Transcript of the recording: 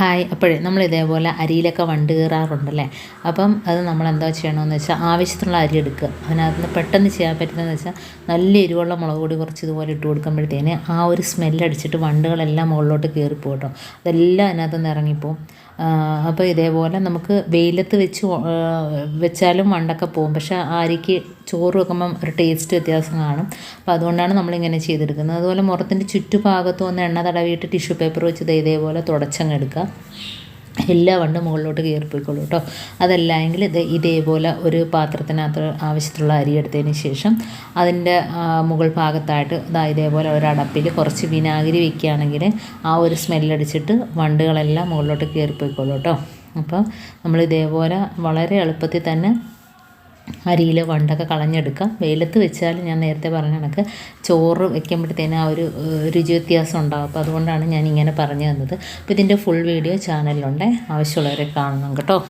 Hi. അപ്പോഴേ നമ്മൾ ഇതേപോലെ അരിയിലൊക്കെ വണ്ട് കയറാറുണ്ടല്ലേ അപ്പം അത് നമ്മൾ എന്താ ചെയ്യണമെന്ന് വെച്ചാൽ ആവശ്യത്തിനുള്ള അരി എടുക്കുക. അതിനകത്ത് നിന്ന് പെട്ടെന്ന് ചെയ്യാൻ പറ്റുന്നതെന്ന് വെച്ചാൽ നല്ല എരിവുള്ള മുളക് പൊടി കുറച്ച് ഇതുപോലെ ഇട്ട് കൊടുക്കുമ്പോഴത്തേന് ആ ഒരു സ്മെല്ലടിച്ചിട്ട് വണ്ടുകളെല്ലാം മുകളിലോട്ട് കയറിപ്പോകും കേട്ടോ. അതെല്ലാം അതിനകത്ത് നിന്ന് ഇറങ്ങിപ്പോവും അപ്പോൾ ഇതേപോലെ നമുക്ക് വെയിലത്ത് വെച്ച് വെച്ചാലും വണ്ടൊക്കെ പോകും. പക്ഷേ ആ അരിക്ക് ചോറ് വെക്കുമ്പം ഒരു ടേസ്റ്റ് വ്യത്യാസം കാണും. അപ്പോൾ അതുകൊണ്ടാണ് നമ്മളിങ്ങനെ ചെയ്തെടുക്കുന്നത്. അതുപോലെ മുറത്തിന്റെ ചുറ്റുഭാഗത്ത് ഒന്ന് എണ്ണ തടവിയിട്ട് ടിഷ്യൂ പേപ്പർ വെച്ച് ഇതേപോലെ തുടച്ചങ്ങ് എടുക്കുക. എല്ലാ വണ്ടും മുകളിലോട്ട് കയറിപ്പോയിക്കോളൂ കേട്ടോ. അതല്ല എങ്കിൽ ഇത് ഇതേപോലെ ഒരു പാത്രത്തിനകത്ത് ആവശ്യത്തിലുള്ള അരി എടുത്തതിന് ശേഷം അതിന്റെ മുകൾ ഭാഗത്തായിട്ട് ഇതാ ഇതേപോലെ ഒരു അടപ്പിൽ കുറച്ച് വിനാഗിരി വെക്കുകയാണെങ്കിൽ ആ ഒരു സ്മെല്ലടിച്ചിട്ട് വണ്ടുകളെല്ലാം മുകളിലോട്ട് കയറിപ്പോയിക്കോളൂ കേട്ടോ. അപ്പോൾ നമ്മൾ ഇതേപോലെ വളരെ എളുപ്പത്തിൽ തന്നെ അരിയിൽ വണ്ടൊക്കെ കളഞ്ഞെടുക്കാം. വെയിലത്ത് വെച്ചാൽ ഞാൻ നേരത്തെ പറഞ്ഞ കണക്ക് ചോറ് വെക്കുമ്പോഴത്തേന് ആ ഒരു രുചി വ്യത്യാസം ഉണ്ടാകും അപ്പോൾ അതുകൊണ്ടാണ് ഞാൻ ഇങ്ങനെ പറഞ്ഞു തന്നത്. അപ്പോൾ ഇതിന്റെ ഫുൾ വീഡിയോ ചാനലിലുണ്ട് ആവശ്യമുള്ളവരെ കാണണം കേട്ടോ.